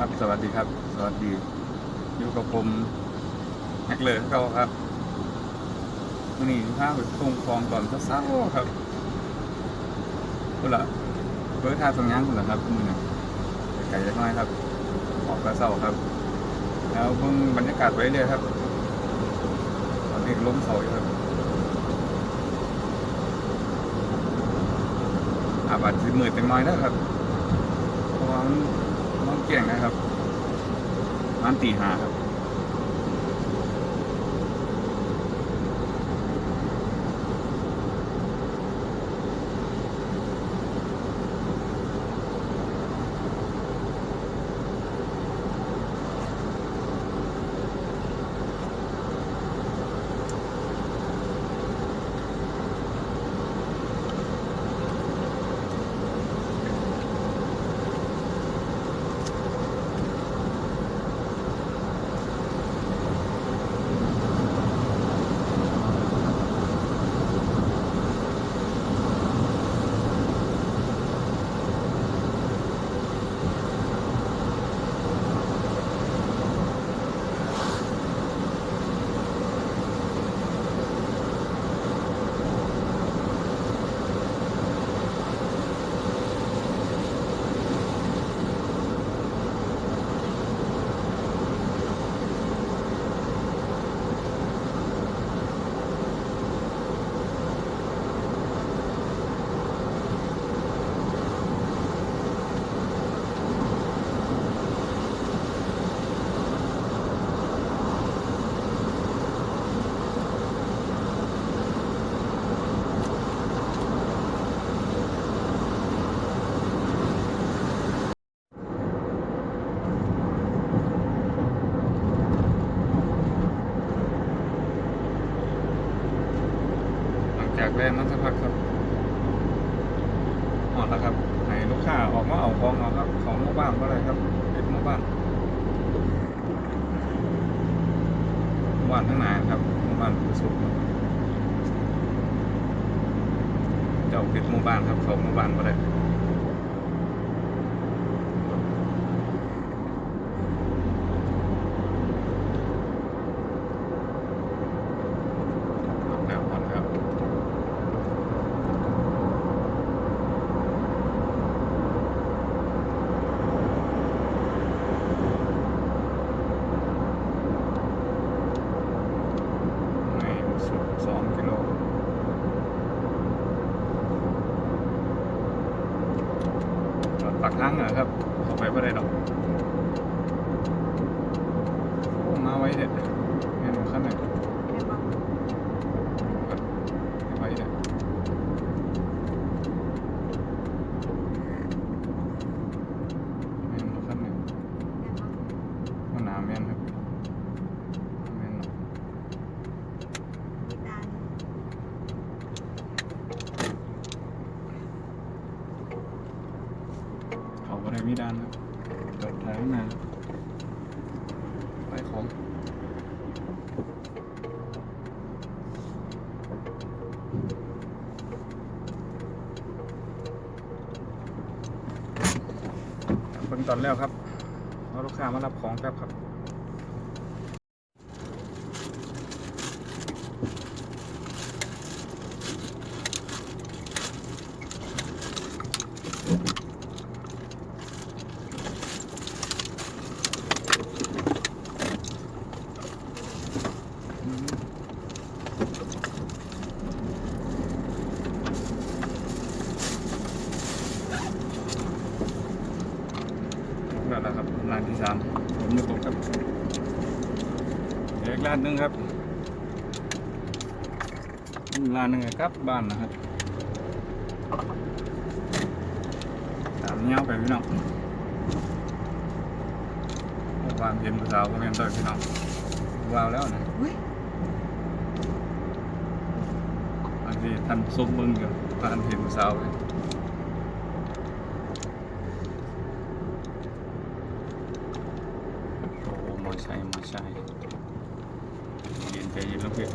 ครับสวัสดีครับ สวัสดี อยู่กับผมแฮกเลยเขาครับวันนี้พาไปตรงคลองตอนเช้าครับคุณละเบิร์ทาตรงย่างคุณละครับมือหนึ่งไก่เล็กน้อยครับ ออกกระเซ้าครับ แล้วเพิ่งบรรยากาศไว้เลยครับตอนนี้ล้มเสาอยู่ครับอาบัตสิมือเต็มน้อยนะครับเพราะว่า เกี่ยงนะครับมันตีหาครับ หลังจากแล่นมาสักพักครับหอดแล้วครับ ให้ลูกค้าออกมาเอา ของเอาครับของหมู่บ้านก็ได้ครับเป็นหมู่บ้านหมู่บ้านทั้งหลาครับหมู่บ้านสุขเจ้าปิดหมู่บ้านครับของหมู่บ้านก็ได้ยออกแล้วออกแล้ว ในสุดสองกิโลจอด ปากลังเหรอครับเข้าไปไม่ได้หรอกมาไว้เด็ดเงินขั้นไหนไว้เด็ดเงินขั้นไหนมันหนาแม่นครับแม่นเนาะ เขาก็ได้มีด้านครับเปิดท้ายมาไปของ เพิ่งตอนแล้วครับเอาลูกค้ามารับของแป๊บครับ นั่นแหละครับร้านที่สามผมอยู่ตรงครับเดี๋ยวอีกร้านหนึ่งครับอีกร้านหนึ่งครับบ้านนะครับตามเงี้ยวไปพี่น้องวางเพียนผู้สาวก็เป็นตัวพี่น้องว้าวแล้วนะบางทีท่านซุ่มมึงอยู่วางเพียนผู้สาวเลยโอ้โหมอใช่มอใช่เย็น ใจเย็นนะเพื่อน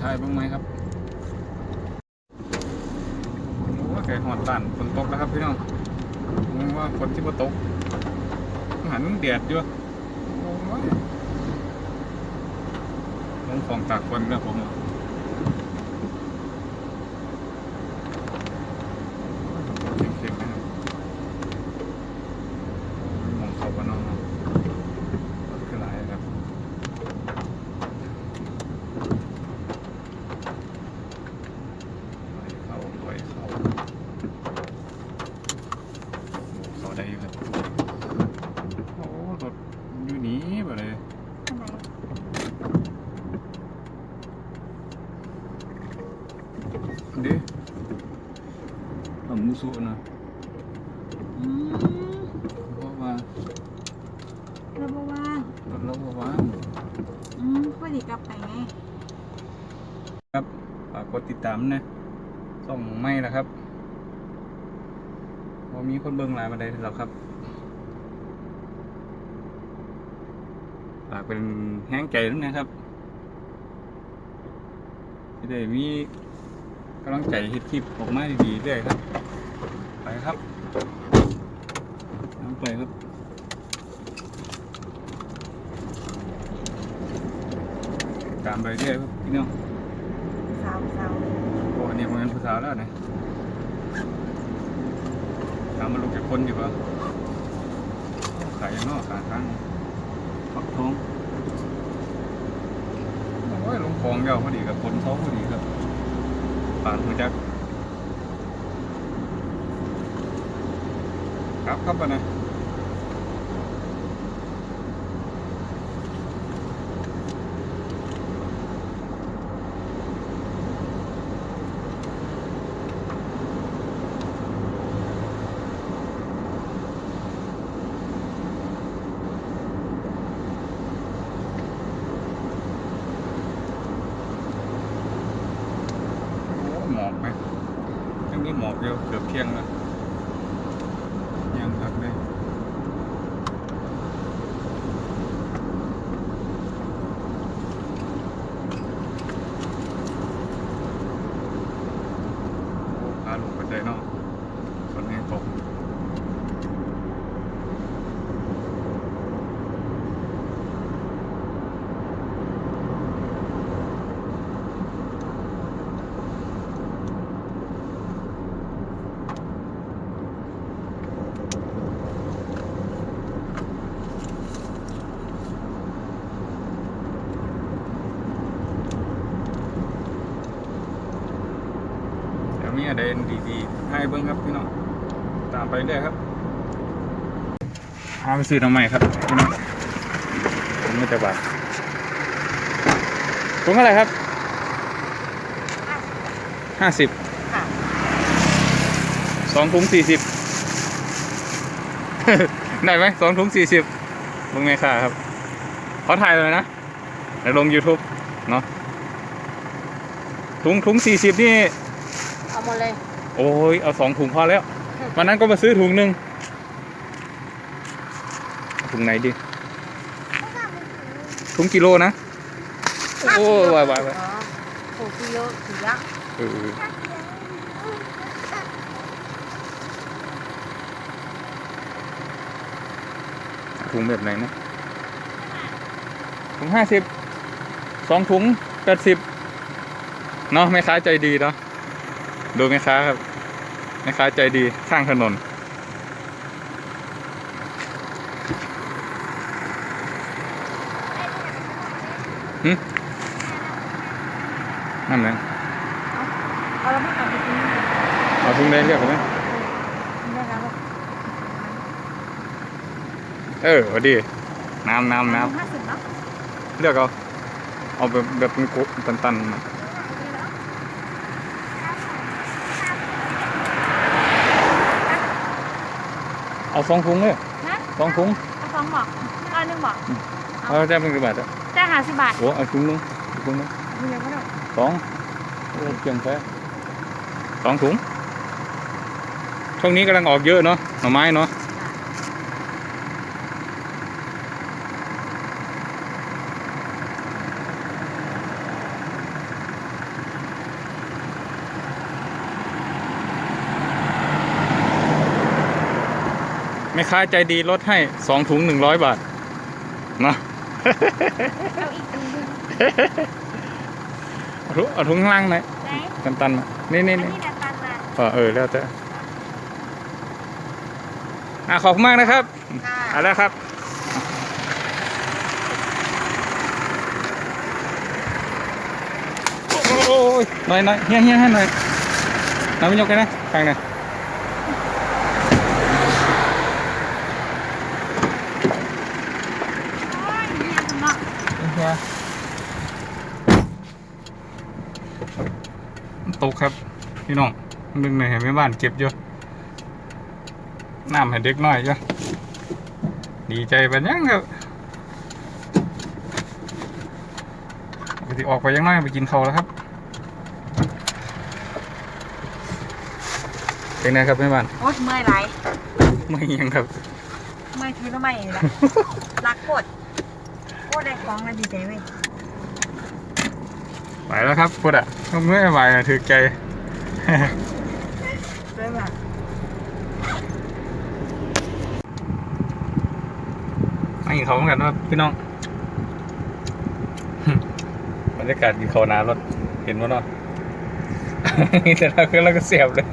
ถ่ยบ้างไหมครับว่าแก่หอดตันฝนตกแล้วครับพี่น้องว่าฝนที่มาตกหันแดดอยู่ ลงของตากคนนะผมอะเค็มๆนะครับมองเขาบ้านนอกเนาะรถคือหลายครับ ปล่อยเข้าปล่อยเข้าเขาได้อยู่ครับ โอ้รถอยู่หนี้ไปเลย ทำไม ดิลำมูสุนะ อืม เพราะว่า เราบอกว่าร ถเราบ่ ว่างอืมพอดีกลับไปไงครับฝากกดติดตามนะส่องไม่ละครับพอมีคนเบิ่งหลายมาได้แล้วครับฝากเป็นแห้งใจด้วยนะครับที่ได้มี กำลังใจเฮ็ดคลิปออกมาดีๆเรื่อยครับ ไปครับน้ำไปครับตามไปเรื่อยครับพี่น้องสาวสาวโอ้อันนี้มันเป็นผู้สาวแล้วนะตามมาลูกจะคนอยู่ปะขายอย่างนอกขายข้างปักทองโอ้ยลงคลองเดียวพอดีกับคนเขาพอดีครับ ผ่านหัวจัก ครับครับปนะโอ้หมอกไหมยัง มีหมอกเดียวเกือบเที่ยงแล้วยังพักได้โอ้พาลูกไปใจเนาะฝนยังตก เดี๋ยวมีอะไรดีๆให้เบิ้งครับพี่น้องตามไปเรื่อยครับพาไปซื้อน้ำใหม่ครับพี่น้องผมไม่จะบาทถุงอะไรครับห้าสิบสองถุงสี่สิบได้ไหมสองถุงสี่สิบมึงไงค่าครับขอถ่ายเลยนะเดี๋ยวลง YouTube เนาะถุงถุงสี่สิบนี่ เอาหมดเลย โอ้ยเอาสองถุงพอแล้ว วันนั้นก็มาซื้อถุงหนึ่งเอาถุงไหนดี ถุงกิโลนะ โอ้ยวายวายวายอ๋อหกกิโลถือละเออเอาถุงแบบไหนนะถุงห้าสิบสองถุงแปดสิบเนาะแม่ค้าใจดีเนาะ ดูแม่ค้าครับแม่ค้าใจดีข้างถนนหึนั่นเลยเอาแล้วไม่เอาไปกินเอาถุงได้เรียกเขาไหมได้แล้วเออพอดี น้ำน้ำน้ห้าสิบเนาะำเลือกเอา เอาแบบแบบเป็นกุตันๆ เอาสองถุงเลยฮะสองถุงเอาสองบอกเอาหนึ่งบอกเอาได้เป็นกี่บาทอะได้ห้าสิบบาทโอ้เอาถุงนึงอีกถุงนึงมีอะไรก็ได้สองโอ้เพียงแค่สองถุงช่วงนี้กำลังออกเยอะเนาะหน่อไม้เนาะ แม่ค้าใจดีลดให้สองถุงหนึ่งร้อยบาทเนาะเอาอีกถุงหนึงเอาถุงเอาถุงข้างล่างหน่อยไหนตันตันๆมานี่นี่อันนี่นี้แหละตันมาเออเออแล้วแต่อะขอบคุณมากนะครับค่ะเอาแล้วครับโอ้ยหน่อยหน่อยเฮี้ยเฮี้ยให้หน่อยน้ำมันยกกันนะฟังหน่อย โอ้ยเยี่ยมมาก เฮี้ยตกครับ พี่น้องนึงในอยเห็นแม่บ้านเก็บอยู่น้ำให้เด็กน้อยจ้ะดีใจไปยังครับปกติออกไปยังน้อยไปกินเขาวแล้วครับเป็นไงครับแม่บ้านโอ๊ยเมื่อยไหลไม่ยังครับเมื่อยคือทำไมล่ะรักกด โคตรได้ของแล้วดีใจเว้ยไปแล้วครับพุดอะเมื่อไหวอะถือใจด้วยแบบไม่กินเขาวเหมือนกันว่าพี่น้องบรรยากาศกินเขาวหนารถเห็นว่าเนาะแต่เราคือเราก็เสียบเลย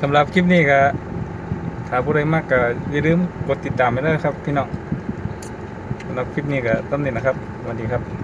สำหรับคลิปนี้ก็ถ้าผู้ใดมากก็อย่าลืมกดติดตามไปด้วยครับพี่น้องสำ หรับคลิปนี้ก็ต้นนี้นะครับสวัสดีครับ